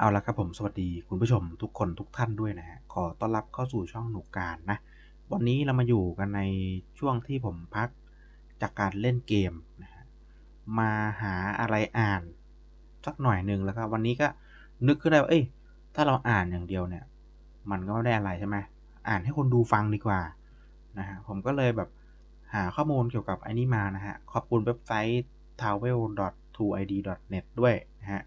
เอาละครับผมสวัสดีคุณผู้ชมทุกคนทุกท่านด้วยนะฮะขอต้อนรับเข้าสู่ช่องหนุกการนะ วันนี้เรามาอยู่กันในช่วงที่ผมพักจากการเล่นเกมนะฮะมาหาอะไรอ่านสักหน่อยหนึ่งแล้วก็วันนี้ก็นึกขึ้นได้ว่าเอ้ยถ้าเราอ่านอย่างเดียวเนี่ย มันก็ไม่ได้อะไรใช่ไหมอ่านให้คนดูฟังดีกว่านะฮะผมก็เลยแบบหาข้อมูลเกี่ยวกับไอ้นี้มานะฮะขอบคุณเว็บไซต์ travel.2id.net ด้วยนะฮะ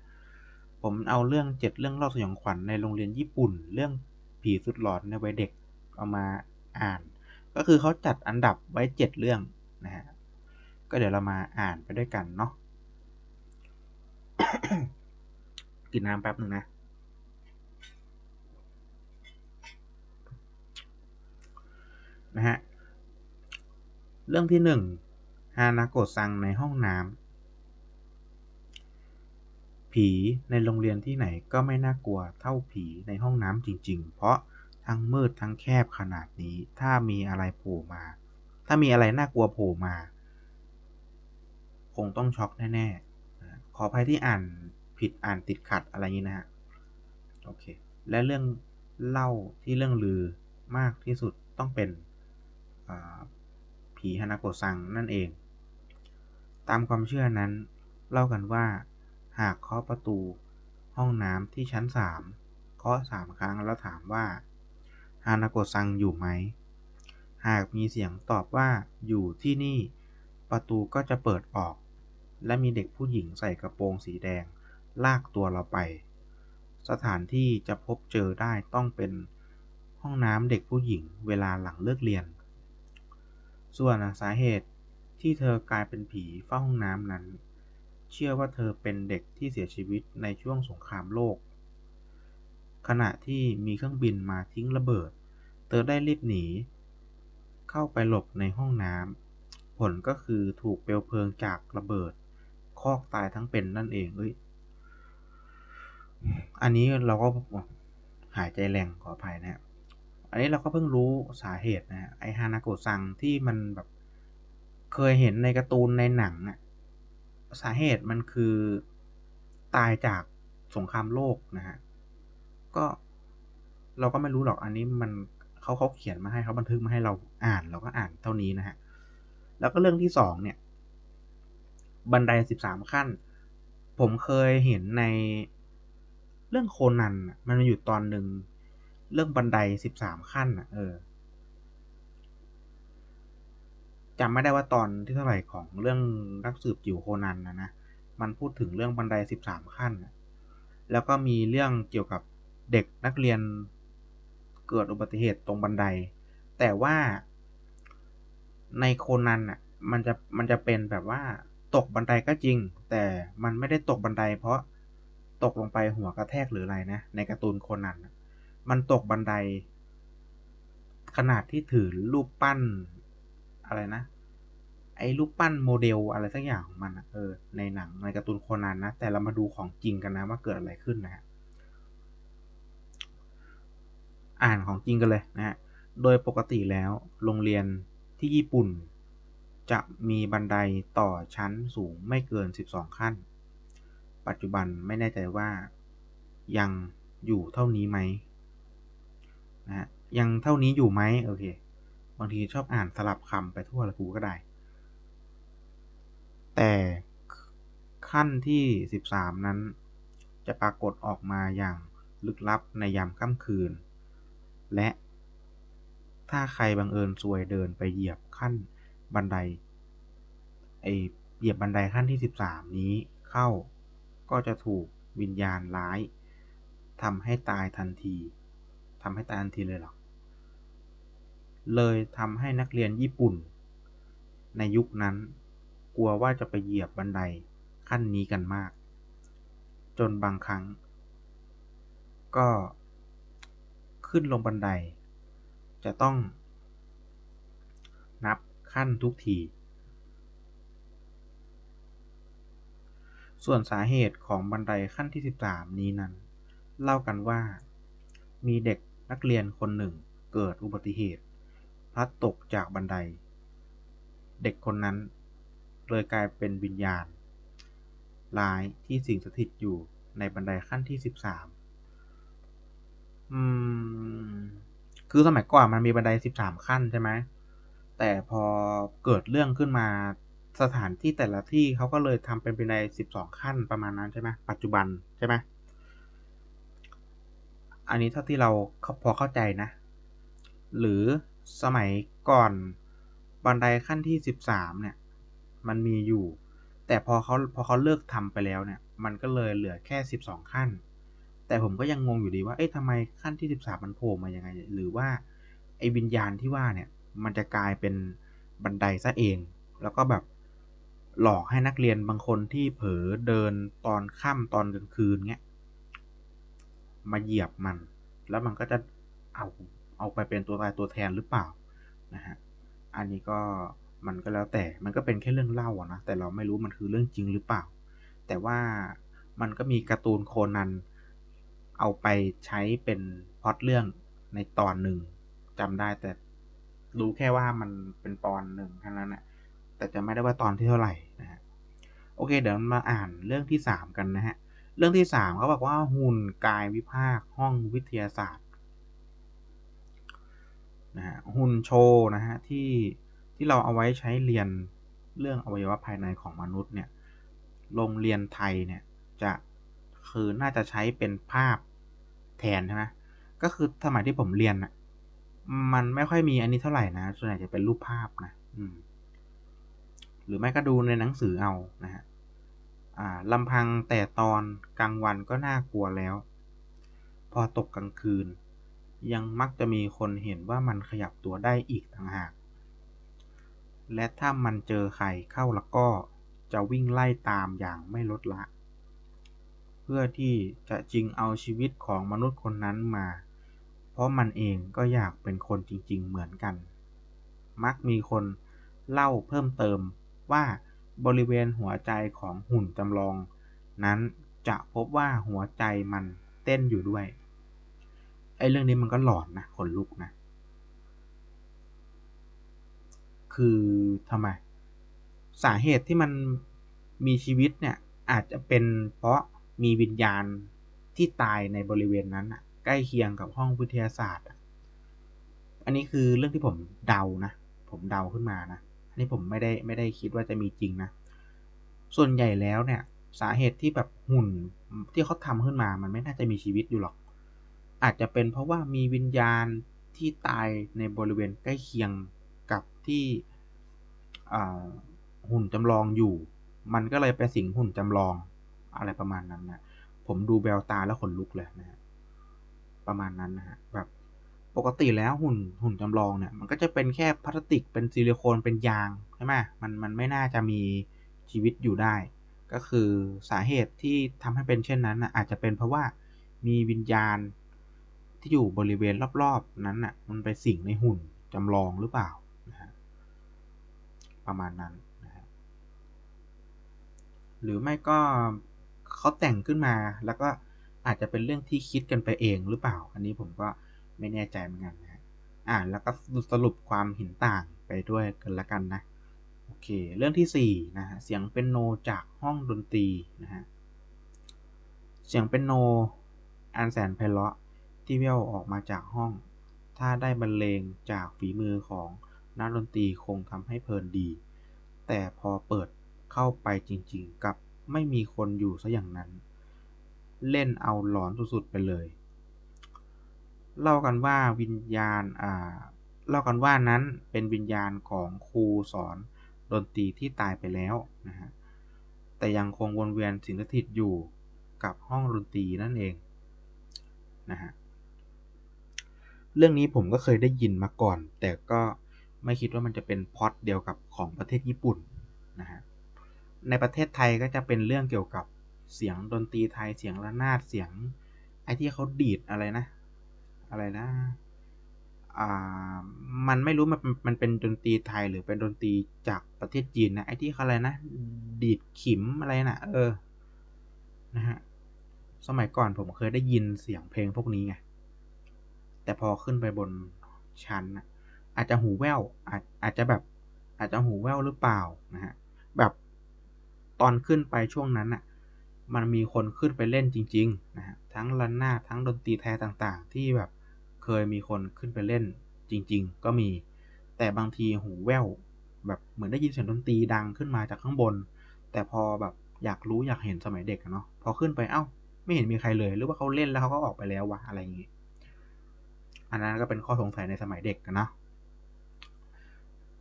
ผมเอาเรื่องเจ็ดเรื่องเล่าสยองขวัญในโรงเรียนญี่ปุ่น เรื่องผีสุดหลอนในวัยเด็กเอามาอ่าน ก็คือเขาจัดอันดับไว้เจ็ดเรื่องนะฮะก็เดี๋ยวเรามาอ่านไปด้วยกันเนาะกินน้ำแป๊บหนึ่งนะนะฮะเรื่องที่หนึ่งฮานาโกะซังในห้องน้ำ ผีในโรงเรียนที่ไหนก็ไม่น่ากลัวเท่าผีในห้องน้ำจริง ๆ เพราะทั้งมืดทั้งแคบขนาดนี้ ถ้ามีอะไรโผล่มา ถ้ามีอะไรน่ากลัวโผล่มา คงต้องช็อกแน่ๆ ขออภัยที่อ่านผิดอ่านติดขัดอะไรนี้นะฮะ โอเค และเรื่องเล่าที่เรื่องลือมากที่สุดต้องเป็นผีฮานาโกะซังนั่นเอง ตามความเชื่อนั้น เล่ากันว่า หากเคาะประตูห้องน้ำที่ชั้นสามเคาะสามครั้งแล้วถามว่าฮานาโกซังอยู่ไหม หากมีเสียงตอบว่าอยู่ที่นี่ ประตูก็จะเปิดออก และมีเด็กผู้หญิงใส่กระโปรงสีแดง ลากตัวเราไป สถานที่จะพบเจอได้ต้องเป็นห้องน้ำเด็กผู้หญิงเวลาหลังเลิกเรียน ส่วนสาเหตุที่เธอกลายเป็นผีเฝ้าห้องน้ำนั้น เชื่อว่าเธอเป็นเด็กที่เสียชีวิตในช่วงสงครามโลก ขณะที่มีเครื่องบินมาทิ้งระเบิด เธอได้รีบหนี เข้าไปหลบในห้องน้ำ ผลก็คือถูกเปลวเพลิงจากระเบิด คอกตายทั้งเป็นนั่นเองเอ้ย อันนี้เราก็หายใจแรงขออภัยนะอันนี้เราก็เพิ่งรู้สาเหตุนะไอฮานาโกซังที่มันแบบเคยเห็นในการ์ตูนในหนังอะ สาเหตุมันคือตายจากสงครามโลกนะฮะ ก็เราก็ไม่รู้หรอกอันนี้มันเขาเขาเขียนมาให้เขาบันทึกมาให้เราอ่านเราก็อ่านเท่านี้นะฮะ แล้วก็เรื่องที่สองเนี่ย บันไดสิบสามขั้น ผมเคยเห็นในเรื่องโคนันมันมาอยู่ตอนหนึ่งเรื่องบันไดสิบสามขั้นอะเออ จำไม่ได้ว่าตอนที่เท่าไหร่ของเรื่องนักสืบจิ๋วโคนันนะนะ มันพูดถึงเรื่องบันไดสิบสามขั้น แล้วก็มีเรื่องเกี่ยวกับเด็กนักเรียนเกิดอุบัติเหตุตรงบันได แต่ว่าในโคนันอะมันจะมันจะเป็นแบบว่าตกบันไดก็จริง แต่มันไม่ได้ตกบันได เพราะตกลงไปหัวกระแทกหรืออะไรนะ ในการ์ตูนโคนันมันตกบันได ขนาดที่ถือรูปปั้น อะไรนะ ไอ้รูปปั้นโมเดลอะไรสักอย่างของมันเออในหนังในการ์ตูนโคนันนะ แต่เรามาดูของจริงกันนะว่าเกิดอะไรขึ้นนะฮะอ่านของจริงกันเลยนะฮะโดยปกติแล้วโรงเรียนที่ญี่ปุ่น จะมีบันไดต่อชั้นสูงไม่เกิน 12 ขั้น ปัจจุบันไม่แน่ใจว่ายังอยู่เท่านี้ไหมนะฮะยังเท่านี้อยู่ไหมโอเค บางทีชอบอ่านสลับคำไปทั่วละกูก็ได้ แต่ขั้นที่ 13 นั้น จะปรากฏออกมาอย่างลึกลับในยามค่ำคืน และถ้าใครบังเอิญซวยเดินไปเหยียบขั้นบันไดไอเหยียบบันไดขั้นที่ 13 นี้เข้าก็จะถูกวิญญาณร้ายทำให้ตายทันทีทำให้ตายทันทีเลยหรอ เลยทำให้นักเรียนญี่ปุ่น ในยุคนั้น กลัวว่าจะไปเหยียบบันไดขั้นนี้กันมาก จนบางครั้ง ก็ขึ้นลงบันได จะต้อง นับขั้นทุกทีส่วนสาเหตุของบันไดขั้นที่ 13 นี้นั้น เล่ากันว่า มีเด็กนักเรียนคนหนึ่งเกิดอุบัติเหตุ พลัดตกจากบันได เด็กคนนั้นเลยกลายเป็นวิญญาณร้ายที่สิงสถิตอยู่ในบันไดขั้นที่อืม คือสมัยก่อนมันมีบันไดสิบสามขั้นใช่ไหม แต่พอเกิดเรื่องขึ้นมาสถานที่แต่ละที่เขาก็เลยทำเป็นบันไดสิบสองขั้นประมาณนั้นใช่ไหมปัจจุบันใช่ไหมอันนี้เท่าที่เราพอเข้าใจนะ หรือ สมัยก่อนบันไดขั้นที่สิบสามเนี่ยมันมีอยู่ แต่พอเขาพอเขาเลิกทำไปแล้วเนี่ย มันก็เลยเหลือแค่สิบสองขั้น แต่ผมก็ยังงงอยู่ดีว่าเอ๊ะทำไมขั้นที่สิบสามมันโผล่มายังไง หรือว่าไอ้วิญญาณที่ว่าเนี่ยมันจะกลายเป็นบันไดซะเอง แล้วก็แบบหลอกให้นักเรียนบางคนที่เผลอเดินตอนค่ำตอนกลางคืนเงี้ยมาเหยียบมัน แล้วมันก็จะเอา เอาไปเป็นตัวตายตัวแทนหรือเปล่านะฮะอันนี้ก็มันก็แล้วแต่มันก็เป็นแค่เรื่องเล่าอะนะแต่เราไม่รู้มันคือเรื่องจริงหรือเปล่า แต่ว่ามันก็มีการ์ตูนโคนันเอาไปใช้เป็นพ็อตเรื่องในตอนหนึ่งจำได้แต่รู้แค่ว่ามันเป็นตอนหนึ่งเท่านั้นนะแต่จะไม่ได้ว่าตอนที่เท่าไหร่นะฮะโอเค เดี๋ยวมาอ่านเรื่องที่สามกันนะฮะ เรื่องที่สามเขาบอกว่าหุ่นกายวิภาคห้องวิทยาศาสตร์ นะฮะหุ่นโชว์นะฮะที่ที่เราเอาไว้ใช้เรียนเรื่องอวัยวะภายในของมนุษย์เนี่ยโรงเรียนไทยเนี่ยจะคือน่าจะใช้เป็นภาพแทนใช่ไหมก็คือสมัยที่ผมเรียนอะมันไม่ค่อยมีอันนี้เท่าไหร่นะส่วนใหญ่จะเป็นรูปภาพนะอืมหรือไม่ก็ดูในหนังสือเอานะฮะลำพังแต่ตอนกลางวันก็น่ากลัวแล้ว พอตกกลางคืน ยังมักจะมีคนเห็นว่ามันขยับตัวได้อีกต่างหาก และถ้ามันเจอใครเข้าแล้วก็จะวิ่งไล่ตามอย่างไม่ลดละ เพื่อที่จะจริงเอาชีวิตของมนุษย์คนนั้นมา เพราะมันเองก็อยากเป็นคนจริง ๆ เหมือนกัน มักมีคนเล่าเพิ่มเติมว่าบริเวณหัวใจของหุ่นจำลอง นั้นจะพบว่าหัวใจมันเต้นอยู่ด้วย อ้เรื่องนี้มันก็หลอนนะขนลุกนะ คือทำไม สาเหตุที่มันมีชีวิตเนี่ย อาจจะเป็นเพราะมีวิญญาณที่ตายในบริเวณนั้นอะใกล้เคียงกับห้องวิทยาศาสตร์อันนี้คือเรื่องที่ผมเดานะ ผมเดาขึ้นมานะ อันนี้ผมไม่ได้ไม่ได้คิดว่าจะมีจริงนะ ส่วนใหญ่แล้วเนี่ย สาเหตุที่แบบหุ่นที่เขาทำขึ้นมา มันไม่น่าจะมีชีวิตอยู่หรอก อาจจะเป็นเพราะว่ามีวิญญาณที่ตายในบริเวณใกล้เคียงกับที่หุ่นจำลองอยู่ มันก็เลยไปสิงหุ่นจำลองอะไรประมาณนั้นนะผมดูแววตาแล้วขนลุกเลยนะประมาณนั้นนะฮะแบบปกติแล้วหุ่นหุ่นจำลองเนี่ย มันก็จะเป็นแค่พลาสติกเป็นซิลิโคนเป็นยางใช่ไหมมันมันไม่น่าจะมีชีวิตอยู่ได้ ก็คือสาเหตุที่ทำให้เป็นเช่นนั้นนะอาจจะเป็นเพราะว่ามีวิญญาณ ที่อยู่บริเวณรอบๆนั้นน่ะมันไปสิงในหุ่นจำลองหรือเปล่านะฮะประมาณนั้นนะฮะหรือไม่ก็เขาแต่งขึ้นมาแล้วก็อาจจะเป็นเรื่องที่คิดกันไปเองหรือเปล่า อันนี้ผมก็ไม่แน่ใจเหมือนกันนะอ่าแล้วก็สรุปความเห็นต่างไปด้วยกันละกันนะโอเค เรื่องที่4นะฮะเสียงเป็นโนจากห้องดนตรีนะฮะเสียงเป็นโนอันแสนไพเราะ ที่แว่วออกมาจากห้อง ถ้าได้บรรเลงจากฝีมือของนักดนตรีคงทำให้เพลินดี แต่พอเปิดเข้าไปจริงๆ กับไม่มีคนอยู่ซะอย่างนั้น เล่นเอาหลอนสุดๆไปเลย เล่ากันว่าวิญญาณอ่าเล่ากันว่านั้นเป็นวิญญาณของครูสอนดนตรีที่ตายไปแล้วนะฮะ แต่ยังคงวนเวียนสิงสถิตอยู่กับห้องดนตรีนั่นเองนะฮะ เรื่องนี้ผมก็เคยได้ยินมาก่อน แต่ก็ไม่คิดว่ามันจะเป็นพอดเดียวกับของประเทศญี่ปุ่นนะฮะในประเทศไทยก็จะเป็นเรื่องเกี่ยวกับเสียงดนตรีไทยเสียงระนาดเสียง ไอ้ที่เขาดีดอะไรนะ อะไรนะอ่ามันไม่รู้มันมันเป็นดนตรีไทยหรือเป็นดนตรีจากประเทศจีนนะไอ้ที่เขาอะไรนะดีดขิมอะไรนะเออนะฮะสมัยก่อนผมเคยได้ยินเสียงเพลงพวกนี้ไง แต่พอขึ้นไปบนชั้นอาจจะหูแว่วอาจอาจจะแบบ อาจจะหูแว่วหรือเปล่านะฮะแบบตอนขึ้นไปช่วงนั้นอะมันมีคนขึ้นไปเล่นจริงๆนะฮะทั้งระนนาทั้งดนตรีไทยต่างๆ ที่แบบเคยมีคนขึ้นไปเล่นจริง ๆ ก็มี แต่บางทีหูแว่วแบบเหมือนได้ยินเสียงดนตรีดังขึ้นมาจากข้างบน แต่พอแบบอยากรู้อยากเห็นสมัยเด็กเนาะพอขึ้นไปเอ้า ไม่เห็นมีใครเลย หรือว่าเขาเล่นแล้วเขาก็ออกไปแล้ววะอะไรอย่างงี้ อันนั้นก็เป็นข้อสงสัยในสมัยเด็กนะ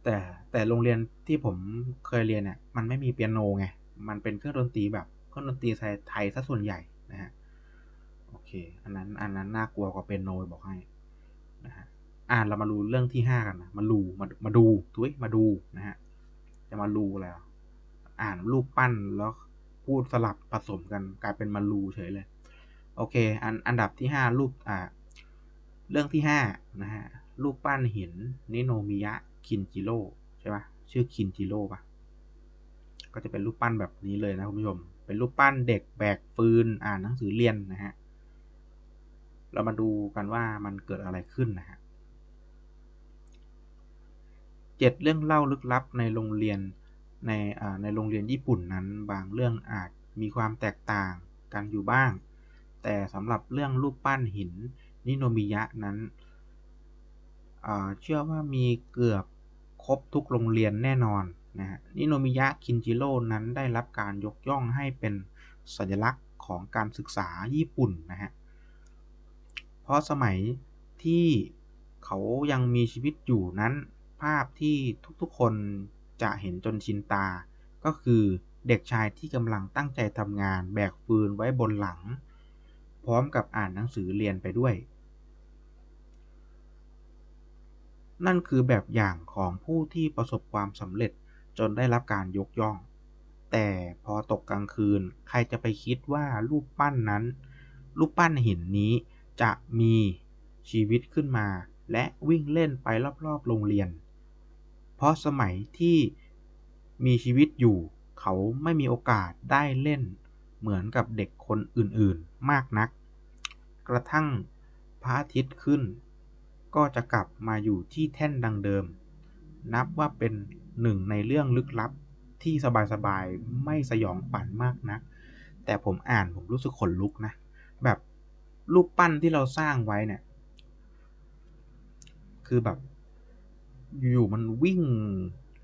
แต่แต่โรงเรียนที่ผมเคยเรียนเนี่ยมันไม่มีเปียโนไง มันเป็นเครื่องดนตรีแบบเครื่องดนตรีไทยซะส่วนใหญ่นะฮะโอเค อันนั้นอันนั้นน่ากลัวกว่าเปียโนบอกให้นะฮะอ่านเรามาดูเรื่องที่ห้ากันนะมาดูมามาดูทุยมาดูนะฮะจะมาลูแล้ว อ่านรูปปั้นแล้วพูดสลับผสมกันกลายเป็นมาลูเฉยเลย โอเค อันอันดับที่ห้ารูปอ่า เรื่องที่ห้านะฮะรูปปั้นหินนิโนมิยะคินจิโร่ใช่ปะชื่อคินจิโร่ปะก็จะเป็นรูปปั้นแบบนี้เลยนะคุณผู้ชม เป็นรูปปั้นเด็กแบกฟืนอ่านหนังสือเรียนนะฮะ เรามาดูกันว่ามันเกิดอะไรขึ้นนะฮะเจ็ดเรื่องเล่าลึกลับในโรงเรียนในในโรงเรียนญี่ปุ่นนั้น บางเรื่องอาจมีความแตกต่างกันอยู่บ้าง แต่สำหรับเรื่องรูปปั้นหิน นิโนมิยะนั้นเชื่อว่ามีเกือบครบทุกโรงเรียนแน่นอนนะฮะนิโนมิยะคินจิโร่นั้นได้รับการยกย่องให้เป็นสัญลักษณ์ของการศึกษาญี่ปุ่นนะฮะ เพราะสมัยที่เขายังมีชีวิตอยู่นั้นภาพที่ทุกๆคนจะเห็นจนชินตา ก็คือเด็กชายที่กำลังตั้งใจทำงานแบกฟืนไว้บนหลัง พร้อมกับอ่านหนังสือเรียนไปด้วย นั่นคือแบบอย่างของผู้ที่ประสบความสำเร็จจนได้รับการยกย่อง แต่พอตกกลางคืนใครจะไปคิดว่ารูปปั้นนั้น รูปปั้นหินนี้จะมีชีวิตขึ้นมา และวิ่งเล่นไปรอบๆโรงเรียน เพราะสมัยที่มีชีวิตอยู่ เขาไม่มีโอกาสได้เล่นเหมือนกับเด็กคนอื่นๆ มากนัก กระทั่งพระอาทิตย์ขึ้น ก็จะกลับมาอยู่ที่แท่นดังเดิม นับว่าเป็นหนึ่งในเรื่องลึกลับที่สบายๆ ไม่สยองขวัญมากนะัก แต่ผมอ่านผมรู้สึกขนลุกนะ แบบรูปปั้นที่เราสร้างไว้เนี่ย คือแบบ อยู่มันวิ่ง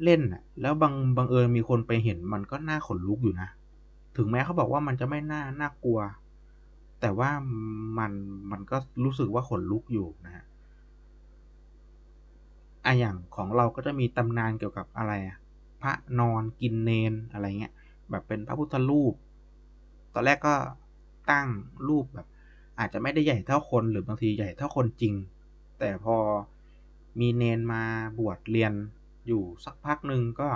เล่นอะแล้วบางบางเอิญมีคนไปเห็นมันก็น่าขนลุกอยู่นะ ถึงแม้เขาบอกว่ามันจะไม่น่าน่ากลัว แต่ว่ามันมันก็รู้สึกว่าขนลุกอยู่นะฮะ อะอย่างของเราก็จะมีตำนานเกี่ยวกับอะไรอะพระนอนกินเนนอะไรเงี้ยแบบเป็นพระพุทธรูป ตอนแรกก็ตั้งรูปแบบ อาจจะไม่ได้ใหญ่เท่าคนหรือบางทีใหญ่เท่าคนจริง แต่พอมีเนนมาบวชเรียนอยู่สักพักหนึ่งก็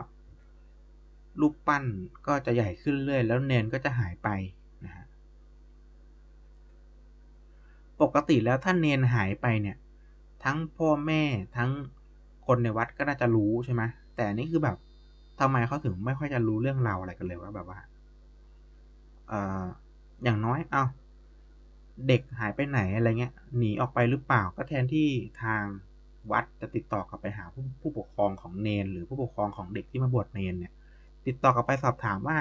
รูปปั้นก็จะใหญ่ขึ้นเรื่อยแล้วเนนก็จะหายไปนะฮะปกติแล้วถ้าเนนหายไปเนี่ย ทั้งพ่อแม่ทั้ง คนในวัดก็น่าจะรู้ใช่ไหมแต่นี่คือแบบทำไมเขาถึงไม่ค่อยจะรู้เรื่องราวอะไรกันเลยว่าแบบว่าเอ่ออย่างน้อยเอา้าเด็กหายไปไหนอะไรเงี้ย หนีออกไปหรือเปล่าก็แทนที่ทางวัดจะติดต่อกลับไปหาผู้ผู้ปกครองของเนน หรือผู้ปกครองของเด็กที่มาบวชเนนเนี่ย ติดต่อกลับไปสอบถามว่า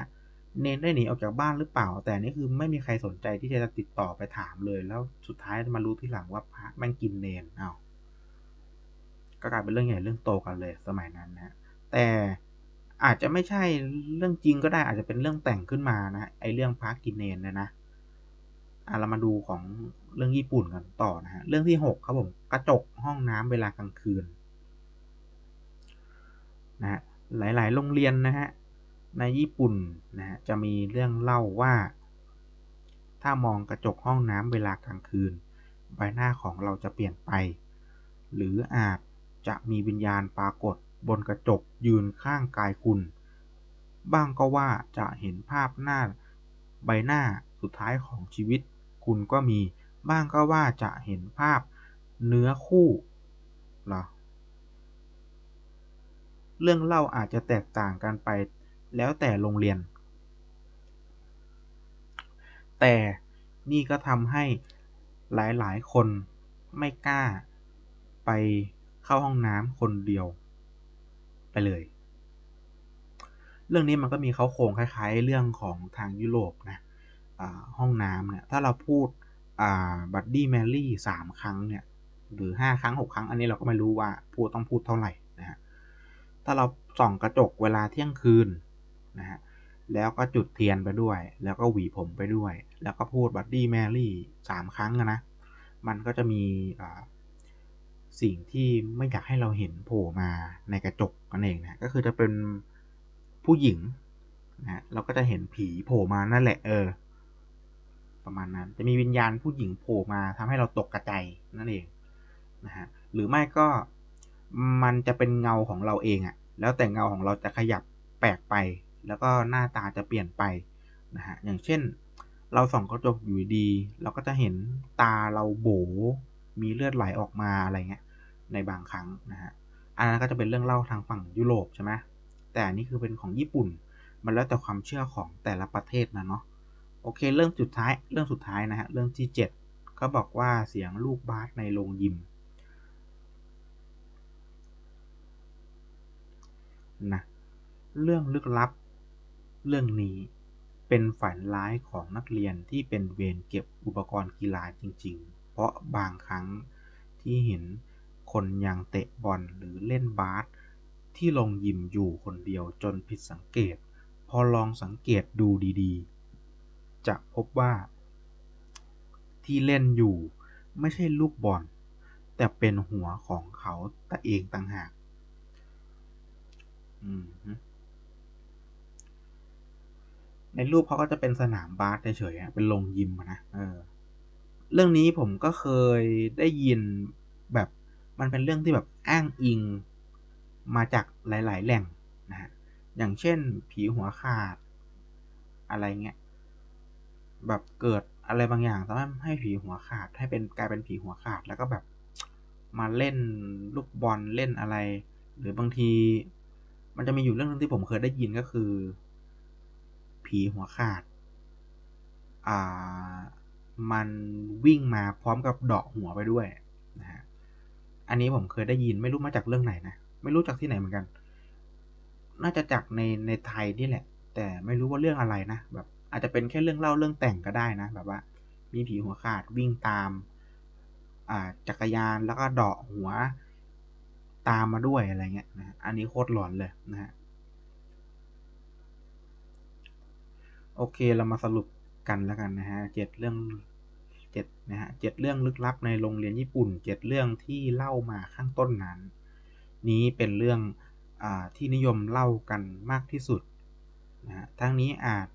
เนนได้หนีออกจากบ้านหรือเปล่า แต่นี่คือไม่มีใครสนใจที่จะติดต่อไปถามเลย แล้วสุดท้ายมารู้ทีหลังว่าพระแม่งกินเนนเอา้า ก็กลายเป็นเรื่องใหญ่เรื่องโตกันเลยสมัยนั้นนะแต่อาจจะไม่ใช่เรื่องจริงก็ได้อาจจะเป็นเรื่องแต่งขึ้นมานะไอเรื่องพระกินเนนนะนะอะเรามาดูของเรื่องญี่ปุ่นกันต่อนะฮะเรื่องที่หกครับผมกระจกห้องน้ำเวลากลางคืนนะฮะหลาย ๆ โรงเรียนนะฮะในญี่ปุ่นนะฮะจะมีเรื่องเล่าว่า ถ้ามองกระจกห้องน้ำเวลากลางคืน ใบหน้าของเราจะเปลี่ยนไป หรืออาจ จะมีวิญญาณปรากฏบนกระจกยืนข้างกายคุณ บ้างก็ว่าจะเห็นภาพหน้าใบหน้าสุดท้ายของชีวิต คุณก็มี บ้างก็ว่าจะเห็นภาพเนื้อคู่เหรอเรื่องเล่าอาจจะแตกต่างกันไปแล้วแต่โรงเรียน แต่นี่ก็ทำให้หลายๆ คนไม่กล้าไป เข้าห้องน้ำคนเดียว ไปเลย เรื่องนี้มันก็มีเขาโครงคล้าย ๆ เรื่องของทางยุโรปนะห้องน้ำเนี่ยถ้าเราพูดบัดดี้แมรี่สามครั้งเนี่ยหรือห้าครั้งหกครั้งอันนี้เราก็ไม่รู้ว่าพูดต้องพูดเท่าไหร่นะฮะถ้าเราส่องกระจกเวลาเที่ยงคืนนะฮะแล้วก็จุดเทียนไปด้วย แล้วก็หวีผมไปด้วย แล้วก็พูดบัดดี้แมรี่สามครั้งนะ มันก็จะมี สิ่งที่ไม่อยากให้เราเห็นโผล่มาในกระจกกันเองนะก็คือจะเป็นผู้หญิงนะเราก็จะเห็นผีโผล่มานั่นแหละเออ ประมาณนั้น จะมีวิญญาณผู้หญิงโผล่มาทำให้เราตกกระใจนั่นเองนะฮะหรือไม่ก็มันจะเป็นเงาของเราเองอะแล้วแต่เงาของเราจะขยับแปลกไป แล้วก็หน้าตาจะเปลี่ยนไปนะฮะอย่างเช่น เราส่องกระจกอยู่ดี เราก็จะเห็นตาเราโบ มีเลือดไหลออกมาอะไรเงี้ยในบางครั้งนะฮะอันนั้นก็จะเป็นเรื่องเล่าทางฝั่งยุโรปใช่ไหมแต่อันนี้คือเป็นของญี่ปุ่น มันแล้วแต่ความเชื่อของแต่ละประเทศนะเนาะโอเคเรื่องสุดท้ายเรื่องสุดท้ายนะฮะเรื่องที่ 7 ก็บอกว่าเสียงลูกบาสในโรงยิมนะเรื่องลึกลับ เรื่องนี้เป็นฝันร้ายของนักเรียนที่เป็นเวรเก็บอุปกรณ์กีฬาจริง ๆ เพราะบางครั้งที่เห็นคนยังเตะบอลหรือเล่นบาสที่ลงยิมอยู่คนเดียวจนผิดสังเกต พอลองสังเกตดูดีๆ จะพบว่าที่เล่นอยู่ไม่ใช่ลูกบอล แต่เป็นหัวของเขาแต่เองต่างหากในรูปเขาก็จะเป็นสนามบาสเฉยๆเป็นโรงยิมนะเออ เรื่องนี้ผมก็เคยได้ยินแบบมันเป็นเรื่องที่แบบอ้างอิงมาจากหลาย ๆ แหล่งนะฮะอย่างเช่นผีหัวขาดอะไรเงี้ยแบบเกิดอะไรบางอย่างทำให้ผีหัวขาดให้เป็นกลายเป็นผีหัวขาดแล้วก็แบบมาเล่นลูกบอลเล่นอะไร หรือบางที มันจะมีอยู่เรื่องนึงที่ผมเคยได้ยินก็คือ ผีหัวขาด อ่า มันวิ่งมาพร้อมกับเดาะหัวไปด้วยนะฮะอันนี้ผมเคยได้ยินไม่รู้มาจากเรื่องไหนนะไม่รู้จากที่ไหนเหมือนกัน น่าจะจากในในไทยนี่แหละ แต่ไม่รู้ว่าเรื่องอะไรนะแบบอาจจะเป็นแค่เรื่องเล่าเรื่องแต่งก็ได้นะ แบบว่า มีผีหัวขาดวิ่งตามอ่าจักรยานแล้วก็เดาะหัวตามมาด้วยอะไรเงี้ยนะอันนี้โคตรหลอนเลยนะฮะ โอเคเรามาสรุป กันแล้วกันนะฮะเจ็ดเรื่องเจ็ดนะฮะเจ็ดเรื่องลึกลับในโรงเรียนญี่ปุ่นเจ็ดเรื่องที่เล่ามาข้างต้นนั้น นี้เป็นเรื่องอที่นิยมเล่ากันมากที่สุดนะฮะทั้งนี้อาจ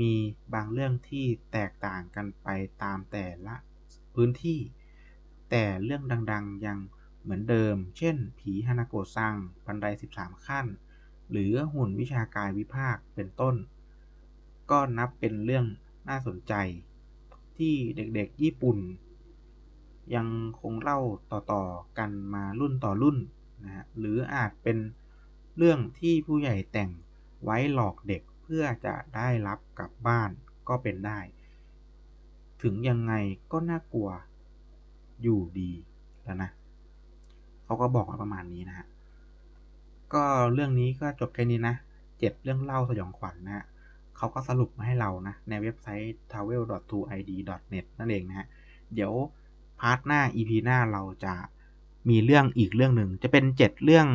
มีบางเรื่องที่แตกต่างกันไปตามแต่ละพื้นที่ แต่เรื่องดังๆยังเหมือนเดิม เช่น ผีฮานาโกะซังบันได 13 ขั้น หรือหุ่นวิชากายวิภาคเป็นต้น ก็นับเป็นเรื่อง น่าสนใจ ที่เด็กๆ ญี่ปุ่น ยังคงเล่าต่อๆ กันมารุ่นต่อรุ่นนะฮะหรืออาจเป็นเรื่องที่ผู้ใหญ่แต่งไว้หลอกเด็กเพื่อจะได้รับกลับบ้านก็เป็นได้ ถึงยังไงก็น่ากลัวอยู่ดีแล้วนะเขาก็บอกประมาณนี้นะฮะก็เรื่องนี้ก็จบแค่นี้นะ เจ็ดเรื่องเล่าสยองขวัญนนะฮะ เขาก็สรุปมาให้เรานะ ในเว็บไซต์ travel.2id.net นั่นเองนะฮะ เดี๋ยวพาร์ทหน้า EP หน้าเราจะมีเรื่องอีกเรื่องหนึ่ง จะเป็นเจ็ดเรื่อง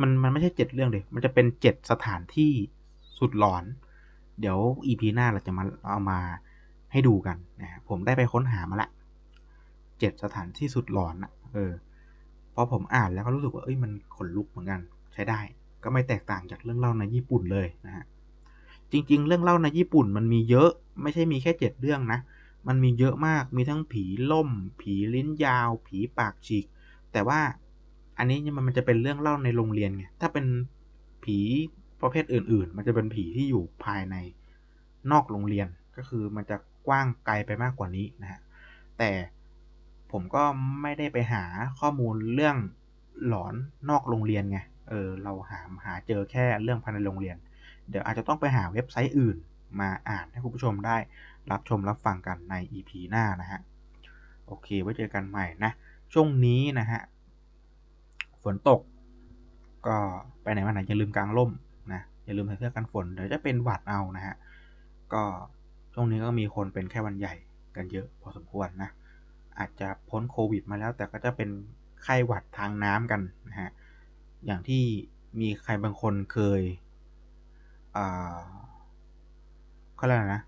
มันมันไม่ใช่เจ็ดเรื่องเด็มันจะเป็นเจ็ดสถานที่สุดหลอน เดี๋ยวอีพีหน้าเราจะมาเอามาให้ดูกันนะผมได้ไปค้นหามาละเจ็ดสถานที่สุดหลอนอะเออพอผมอ่านแล้วก็รู้สึกว่าเอ้ยมันขนลุกเหมือนกัน ใช้ได้ ก็ไม่แตกต่างจากเรื่องเล่าในญี่ปุ่นเลยนะฮะ จริง ๆ เรื่องเล่าในญี่ปุ่นมันมีเยอะ ไม่ใช่มีแค่เจ็ดเรื่องนะ มันมีเยอะมาก มีทั้งผีล่ม ผีลิ้นยาว ผีปากฉีก แต่ว่าอันนี้มันจะเป็นเรื่องเล่าในโรงเรียนไง ถ้าเป็นผีประเภทอื่น ๆ มันจะเป็นผีที่อยู่ภายในนอกโรงเรียน ก็คือมันจะกว้างไกลไปมากกว่านี้นะฮะ แต่ผมก็ไม่ได้ไปหาข้อมูลเรื่องหลอนนอกโรงเรียนไง เออ เราหาหาเจอแค่เรื่องภายในโรงเรียน เดี๋ยวอาจจะต้องไปหาเว็บไซต์อื่นมาอ่านให้คุณผู้ชมได้รับชมรับฟังกันใน EP หน้านะฮะ โอเค ไว้เจอกันใหม่นะ ช่วงนี้นะฮะ ฝนตก ก็ไปไหนมาไหนอย่าลืมกางร่มนะ อย่าลืมใส่เสื้อกันฝน เดี๋ยวจะเป็นหวัดเอานะฮะ ก็ช่วงนี้ก็มีคนเป็นแค่วันใหญ่กันเยอะพอสมควรนะ อาจจะพ้นโควิดมาแล้ว แต่ก็จะเป็นไข้หวัดทางน้ำกันนะฮะ อย่างที่มีใครบางคนเคย เขาเรียกอะไรนะ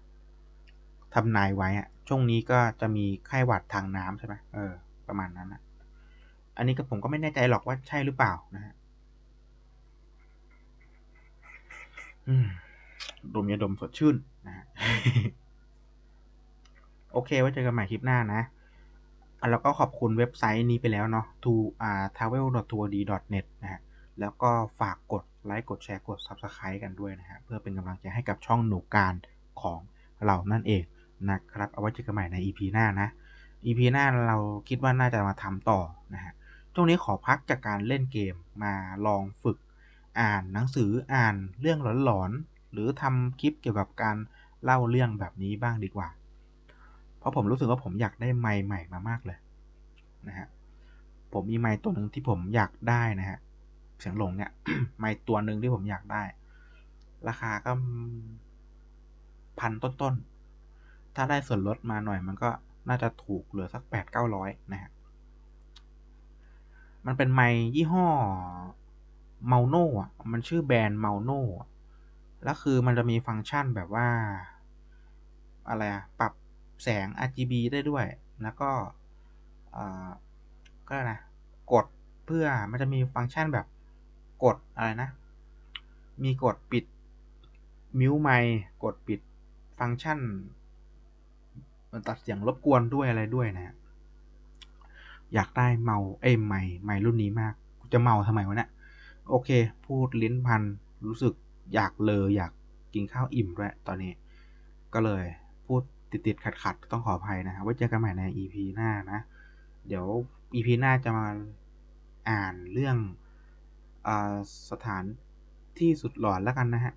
ทำนายไว้อะช่วงนี้ก็จะมีไข้หวัดทางน้ำใช่ไหมเออ ประมาณนั้นนะอันนี้ก็ผมก็ไม่แน่ใจหรอกว่าใช่หรือเปล่านะฮะอืมดมยาดมสดชื่นนะฮะโอเค ไว้เจอกันใหม่คลิปหน้านะแล้วก็ขอบคุณเว็บไซต์นี้ไปแล้วเนาะ to อ่า travel t o u r d net นะฮะแล้วก็ฝากกดไลค์กดแชร์กด Subscribe กันด้วยนะฮะเพื่อเป็นกำลังใจให้กับช่องหนูการของเรานั่นเองนะครับเอาไว้เจอกันใหม่ใน EP หน้านะ EP หน้าเราคิดว่าน่าจะมาทำต่อนะฮะช่วงนี้ขอพักจากการเล่นเกมมาลองฝึกอ่านหนังสืออ่านเรื่องหลอนๆหรือทำคลิปเกี่ยวกับการเล่าเรื่องแบบนี้บ้างดีกว่า เพราะผมรู้สึกว่าผมอยากได้ไมค์ใหม่มามากเลยนะฮะผมมีไมค์ตัวหนึ่งที่ผมอยากได้นะฮะ เสียงหลงเนี่ยไมค์ตัวหนึ่งที่ผมอยากได้ ราคาก็พันต้นๆ ถ้าได้ส่วนลดมาหน่อยมันก็น่าจะถูกเหลือสักแปดเก้าร้อยนะฮะ มันเป็นไมค์ยี่ห้อเมาโน่อะมันชื่อแบรนด์เมาโน่แล้วคือมันจะมีฟังก์ชันแบบว่า อะไรอะปรับแสง RGB ได้ด้วย แล้วก็ก็นะ กดเพื่อมันจะมีฟังก์ชันแบบ กดอะไรนะ มีกดปิดมิวไมกดปิดฟังก์ชันมันตัดเสียงรบกวนด้วยอะไรด้วยนะ อยากได้เมาเอ้ไมค์ไมค์รุ่นนี้มากจะเมาทำไมวะเนะี่ยโอเค พูดลิ้นพันรู้สึกอยากเลยอยากกินข้าวอิ่มด้วยตอนนี้ ก็เลยพูดติดติดขัดขัดต้องขออภัยนะไว้เจอกันใหม่ใน EP หน้านะ เดี๋ยว EP หน้าจะมาอ่านเรื่อง สถานที่สุดหลอนแล้วกันนะฮะ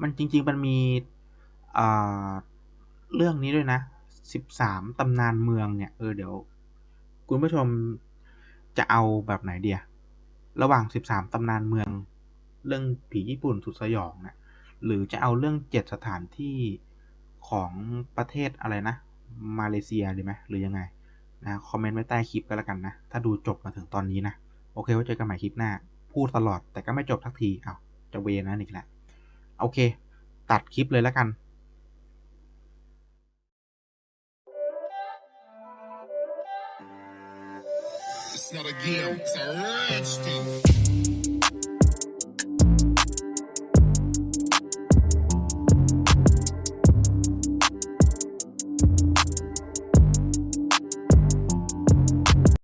มันจริง ๆ มันมีเรื่องนี้ด้วยนะ 13 ตำนานเมืองเนี่ย เออ เดี๋ยว คุณผู้ชมจะเอาแบบไหนเดียระหว่าง 13 ตำนานเมือง เรื่องผีญี่ปุ่นสุดสยองนะหรือจะเอาเรื่อง 7 สถานที่ของประเทศอะไรนะ มาเลเซียดีไหมหรือยังไง นะคอมเมนต์ไว้ใต้คลิปก็แล้วกันนะ ถ้าดูจบมาถึงตอนนี้นะ โอเคไว้เจอกันใหม่คลิปหน้า พูดตลอดแต่ก็ไม่จบทักทีเอาจะเวนะนี่แหละ โอเค ตัดคลิปเลยแล้วกัน It's not a game, it's a rich thing.